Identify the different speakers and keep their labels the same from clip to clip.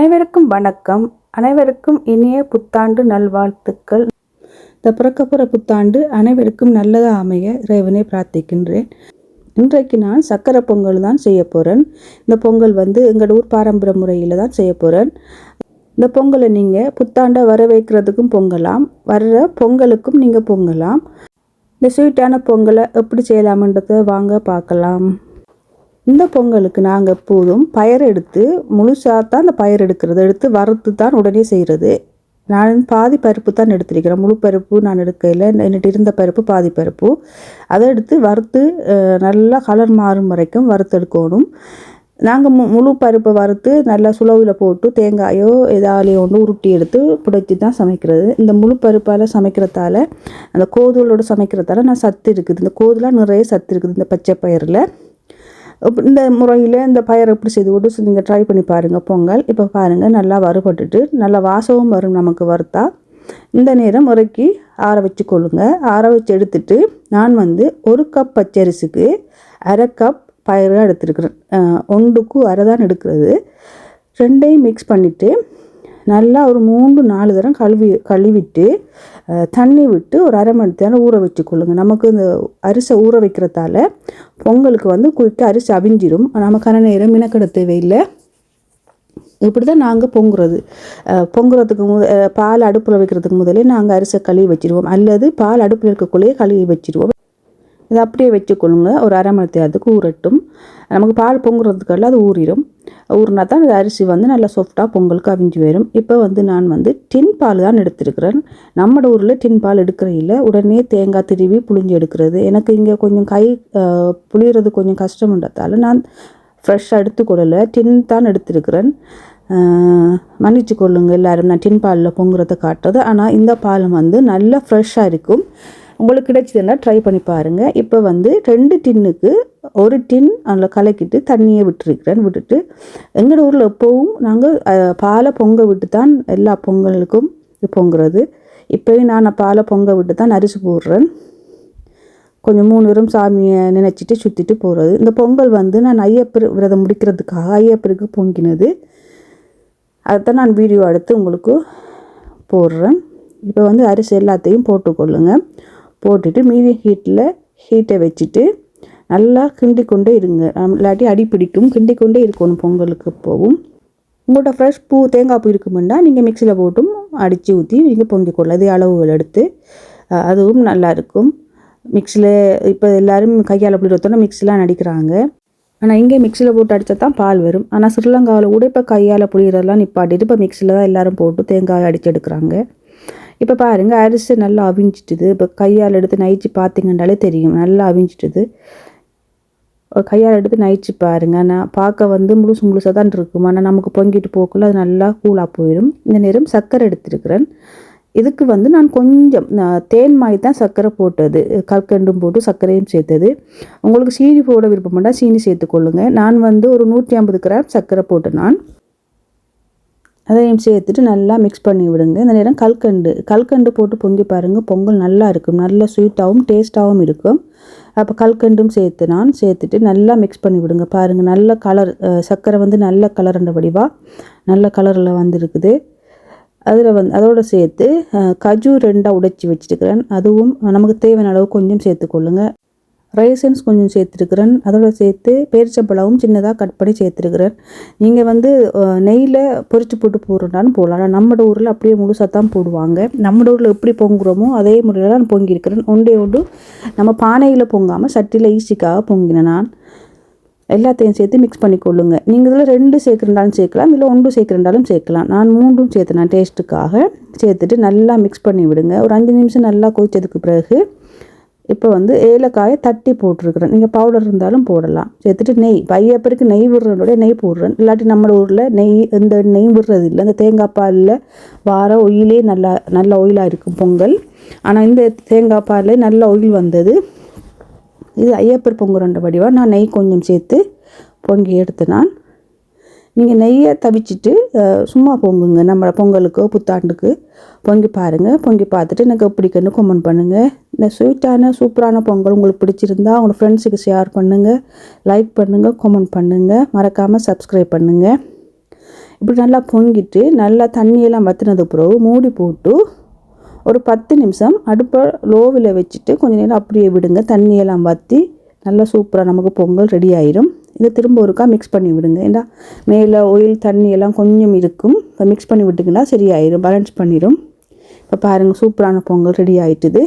Speaker 1: அனைவருக்கும் வணக்கம். அனைவருக்கும் இனிய புத்தாண்டு நல்வாழ்த்துக்கள். இந்த பிறக்கப்புற புத்தாண்டு அனைவருக்கும் நல்லதாக அமைய இறைவனை பிரார்த்திக்கின்றேன். இன்றைக்கு நான் சக்கரை பொங்கல் தான் செய்ய போகிறேன் இந்த பொங்கல் வந்து எங்களோட ஊர் பாரம்பரிய முறையில் தான் செய்ய போகிறேன் இந்த பொங்கலை நீங்கள் புத்தாண்டை வர வைக்கிறதுக்கும் பொங்கலாம் வர்ற பொங்கலுக்கும் நீங்கள் பொங்கலாம். இந்த ஸ்வீட்டான பொங்கலை எப்படி செய்யலாமன்றதை வாங்க பார்க்கலாம். இந்த பொங்கலுக்கு நாங்கள் எப்போதும் பயர் எடுத்து முழுசாக தான் அந்த பயர் எடுக்கிறது. எடுத்து வறுத்து தான் உடனே செய்கிறது நான் பாதி பருப்பு தான் எடுத்திருக்கிறேன். முழு பருப்பு நான் எடுக்கையில் என்னட்டு இருந்த பருப்பு பாதி பருப்பு. அதை எடுத்து வறுத்து நல்லா கலர் மாறும் வரைக்கும் வறுத்தெடுக்கணும் நாங்கள் மு முழு பருப்பை வறுத்து நல்லா சுளவில் போட்டு தேங்காயோ ஏதாலையோ ஒன்று உருட்டி எடுத்து புடைச்சி தான் சமைக்கிறது. இந்த முழு பருப்பால் சமைக்கிறதால அந்த கோதுகளோடு சமைக்கிறதால நான் சத்து இருக்குது. இந்த கோதுலாம் நிறைய சத்து இருக்குது இந்த பச்சை பயிரில். இந்த முறையில் இந்த பயரை எப்படி செய்து விட்டு நீங்கள் ட்ரை பண்ணி பாருங்கள் பொங்கல் இப்போ பாருங்கள் நல்லா வறுபட்டுட்டு நல்லா வாசவும் வரும் நமக்கு வறுத்தா. இந்த நேரம் முறைக்கு ஆற வச்சு கொள்ளுங்க. ஆற வச்சு எடுத்துட்டு நான் வந்து ஒரு கப் பச்சரிசுக்கு அரை கப் பயிராக எடுத்துருக்குறேன். அஹ் ஒன்றுக்கு அரை தான் எடுக்கிறது. ரெண்டையும் மிக்ஸ் பண்ணிவிட்டு நல்லா ஒரு மூன்று நாலு தரம் கழுவி கழுவிட்டு தண்ணி விட்டு ஒரு அரை மணி நேரம் ஊற வச்சுக்கொள்ளுங்க. நமக்கு இந்த அரிசை ஊற வைக்கிறதால பொங்கலுக்கு வந்து குயிக்காக அரிசி அவிஞ்சிரும். நமக்கான நேரம் மினக்கெட தேவையில்லை. இப்படி தான் நாங்கள் பொங்குறது பொங்குறதுக்கு முத பால் அடுப்பில் வைக்கிறதுக்கு முதலே நாங்கள் அரிசை கழுவி வச்சுருவோம். அல்லது பால் அடுப்பில் இருக்கக்குள்ளேயே கழுவி வச்சுருவோம். இதை அப்படியே வச்சுக்கொள்ளுங்க. ஒரு அரை மணி நேரத்துக்கு ஊறட்டும். நமக்கு பால் பொங்குறதுக்கெல்லாம் அது ஊறிடும் ஊறினா தான் அந்த அரிசி வந்து நல்லா சாஃப்டாக பொங்கலுக்கு அவிஞ்சு வரும். இப்போ வந்து நான் வந்து டின் பால் தான் எடுத்திருக்கிறேன். நம்ம ஊரில் டின் பால் எடுக்கிறையில். உடனே தேங்காய் திருவி புளிஞ்சு எடுக்கிறது. எனக்கு இங்கே கொஞ்சம் கை புளியறது கொஞ்சம் கஷ்டம்ன்றதால நான் ஃப்ரெஷ்ஷாக எடுத்துக்கொள்ளலை. டின் தான் எடுத்திருக்கிறேன். மன்னிச்சு கொள்ளுங்க எல்லாரும். நான் டின் பாலில் பொங்குறதை காட்டுறது. ஆனால் இந்த பாலம் வந்து நல்லா ஃப்ரெஷ்ஷாக இருக்கும். உங்களுக்கு கிடைச்சதுன்னா ட்ரை பண்ணி பாருங்கள் இப்போ வந்து ரெண்டு டின்னுக்கு ஒரு டின் அதில் கலக்கிட்டு தண்ணியை விட்டுருக்கிறேன் விட்டுட்டு எங்கள் ஊரில் எப்போவும் நாங்கள் பாலை பொங்க விட்டு தான் எல்லா பொங்கலுக்கும் பொங்குறது. இப்போயும் நான் பாலை பொங்க விட்டு தான் அரிசி போடுறேன். கொஞ்சம் மூணு பேரும் சாமியை நினச்சிட்டு சுற்றிட்டு போகிறது இந்த பொங்கல் வந்து நான் ஐயப்பர் விரதம் முடிக்கிறதுக்காக ஐயப்பருக்கு பொங்கினது. அதைத்தான் நான் வீடியோ எடுத்து உங்களுக்கு போடுறேன். இப்போ வந்து அரிசி எல்லாத்தையும் போட்டுக்கொள்ளுங்கள் போட்டுட்டு மீதி ஹீட்டில் ஹீட்டை வச்சுட்டு நல்லா கிண்டி கொண்டே இருங்க. இல்லாட்டி அடி பிடிக்கும். கிண்டி கொண்டே இருக்கணும் பொங்கலுக்கு போகும் உங்கள்கிட்ட ஃப்ரெஷ் பூ தேங்காய் பூ இருக்குமெண்டா நீங்கள் மிக்சியில் போட்டும் அடித்து ஊற்றி நீங்கள் பொங்கி கொள்ளலாம். அதே அளவுகள் எடுத்து அதுவும் நல்லா இருக்கும். மிக்சியில் இப்போ எல்லாரும் கையால் அப்படி ஒருத்தோன்னா மிக்சிலாம் அடிக்கிறாங்க ஆனால் இங்கே மிக்சியில் போட்டு அடித்தா தான் பால் வரும். ஆனால் ஸ்ரீலங்காவில் கூட இப்போ கையால் புளியறதெல்லாம் நிப்பாட்டிட்டு இப்போ மிக்சியில் தான் எல்லோரும் போட்டு தேங்காய் அடித்து எடுக்கிறாங்க. இப்போ பாருங்கள் அரிசி நல்லா அவிஞ்சிட்டுது. இப்போ கையால் எடுத்து நைச்சு பார்த்தீங்கன்னாலே தெரியும். நல்லா அவிஞ்சிட்டுது. கையால் எடுத்து நைச்சு பாருங்கள் நான் பார்க்க வந்து முழுசு முழுசாக தான் இருக்கும். ஆனால் நமக்கு பொங்கிட்டு போக்குள்ள அது நல்லா கூலாக போயிடும். இந்த நேரம் சர்க்கரை எடுத்திருக்கிறேன். இதுக்கு வந்து நான் கொஞ்சம் தேன் மாய் தான் சர்க்கரை போட்டது. கற்கண்டும் போட்டு சர்க்கரையும் சேர்த்தது. உங்களுக்கு சீனி போட விருப்பம்னா சீனி சேர்த்துக்கொள்ளுங்க. நான் வந்து ஒரு நூற்றி ஐம்பது கிராம் சர்க்கரை போட்டேன் நான். அதையும் சேர்த்துட்டு நல்லா மிக்ஸ் பண்ணி விடுங்க. இந்த நேரம் கல்கண்டு கல்கண்டு போட்டு பொங்கி பாருங்கள் பொங்கல் நல்லா இருக்கும். நல்ல ஸ்வீட்டாகவும் டேஸ்ட்டாகவும் இருக்கும். அப்போ கல்கண்டும் சேர்த்து நான் சேர்த்துட்டு நல்லா மிக்ஸ் பண்ணி விடுங்க. பாருங்கள் நல்ல கலர் சர்க்கரை வந்து நல்ல கலர்ன்ற வடிவா நல்ல கலரில் வந்துருக்குது. அதில் வந்து அதோடு சேர்த்து கஜு ரெண்டாக உடைச்சி வச்சுருக்கிறேன் அதுவும் நமக்கு தேவையான அளவு கொஞ்சம் சேர்த்துக்கொள்ளுங்க. ரைசன்ஸ் கொஞ்சம் சேர்த்துருக்குறேன். அதோட சேர்த்து பேரிச்சம்பழமும் சின்னதாக கட் பண்ணி சேர்த்துருக்குறேன். நீங்கள் வந்து நெய்யில் பொரித்து போட்டு போடுறனாலும் போடலாம். ஆனால் நம்ம ஊரில் அப்படியே முழுசாக தான் போடுவாங்க. நம்ம ஊரில் எப்படி பொங்குறோமோ அதே முறையில் நான் பொங்கியிருக்கிறேன். ஒன்றே ஒன்று நம்ம பானையில் பொங்காமல் சட்டியில் ஈஸிக்காக பொங்கினேன் நான் எல்லாத்தையும் சேர்த்து மிக்ஸ் பண்ணி கொள்ளுங்க நீங்கள் இதில் ரெண்டு சேர்க்குறண்டாலும் சேர்க்கலாம். இல்லை ஒன்று சேர்க்குறண்டாலும் சேர்க்கலாம். நான் மூன்றும் சேர்த்தேன் டேஸ்ட்டுக்காக சேர்த்துட்டு நல்லா மிக்ஸ் பண்ணி விடுங்க. ஒரு அஞ்சு நிமிஷம் நல்லா கொதித்ததுக்கு பிறகு இப்போ வந்து ஏலக்காயை தட்டி போட்டிருக்கிறேன். நீங்கள் பவுடர் இருந்தாலும் போடலாம். சேர்த்துட்டு நெய் பையப்பருக்கு நெய் விடுறதோட நெய் போடுறேன். இல்லாட்டி நம்ம ஊரில் நெய் இந்த நெய் விடுறது இல்லை அந்த தேங்காய் பாலில் வார ஒயிலே நல்லா நல்ல ஒயிலாக இருக்கும் பொங்கல். ஆனால் இந்த தேங்காய் பாலில் நல்ல ஒயில் வந்தது. இது ஐயப்பர் பொங்குறண்ட வடிவாக நான் நெய் கொஞ்சம் சேர்த்து பொங்கி எடுத்து நான். நீங்கள் நெய்யை தவிச்சிட்டு சும்மா பொங்குங்க. நம்மளை பொங்கலுக்கோ புத்தாண்டுக்கு பொங்கி பாருங்கள் பொங்கி பார்த்துட்டு எனக்கு பிடிக்குன்னு கமெண்ட் பண்ணுங்கள் இந்த ஸ்வீட்டான சூப்பரான பொங்கல் உங்களுக்கு பிடிச்சிருந்தா உங்கள் ஃப்ரெண்ட்ஸுக்கு ஷேர் பண்ணுங்கள் லைக் பண்ணுங்கள் கமெண்ட் பண்ணுங்கள் மறக்காமல் சப்ஸ்கிரைப் பண்ணுங்கள் இப்படி நல்லா பொங்கிட்டு நல்லா தண்ணியெல்லாம் வற்றினது பிறகு மூடி போட்டு ஒரு பத்து நிமிஷம் அடுப்பை லோவில் வச்சுட்டு கொஞ்ச நேரம் அப்படியே விடுங்க. தண்ணியெல்லாம் வற்றி நல்லா சூப்பராக நமக்கு பொங்கல் ரெடி ஆயிரும். இதை திரும்ப ஒருக்கா மிக்ஸ் பண்ணி விடுங்க. ஏன்னா மேலே ஆயில் தண்ணி எல்லாம் கொஞ்சம் இருக்கும். இப்போ மிக்ஸ் பண்ணி விட்டுங்கன்னா சரியாயிடும் பேலன்ஸ் பண்ணிடும் இப்போ பாருங்கள் சூப்பரான பொங்கல் ரெடி ஆயிட்டுது.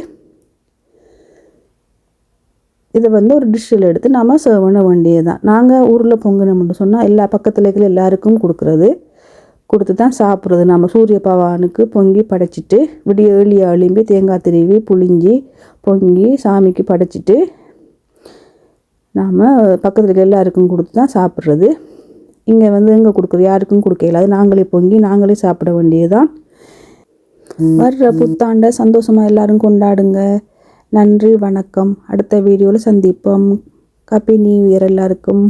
Speaker 1: இதை வந்து ஒரு டிஷ்ஷில் எடுத்து நாம் சர்வ் பண்ண வேண்டியது தான் நாங்கள் ஊரில் பொங்கணும்னு சொன்னால் எல்லா பக்கத்தில் இருக்கிற எல்லாருக்கும் கொடுக்குறது. கொடுத்து தான் சாப்பிட்றது. நம்ம சூரிய பகவானுக்கு பொங்கி படைச்சிட்டு விடிய ஏழிய அழும்பி தேங்காய் திருவி புளிஞ்சி பொங்கி சாமிக்கு படைச்சிட்டு நாம் பக்கத்தில் இருக்க எல்லாருக்கும் கொடுத்து தான் சாப்பிட்றது. இங்கே வந்து எங்கே கொடுக்குறது? யாருக்கும் கொடுக்க இயலாது நாங்களே பொங்கி நாங்களே சாப்பிட வேண்டியதுதான். வர்ற புத்தாண்டை சந்தோஷமாக எல்லாரும் கொண்டாடுங்க. நன்றி வணக்கம். அடுத்த வீடியோவில் சந்திப்போம். ஹாப்பி நியூ இயர் எல்லாருக்கும்.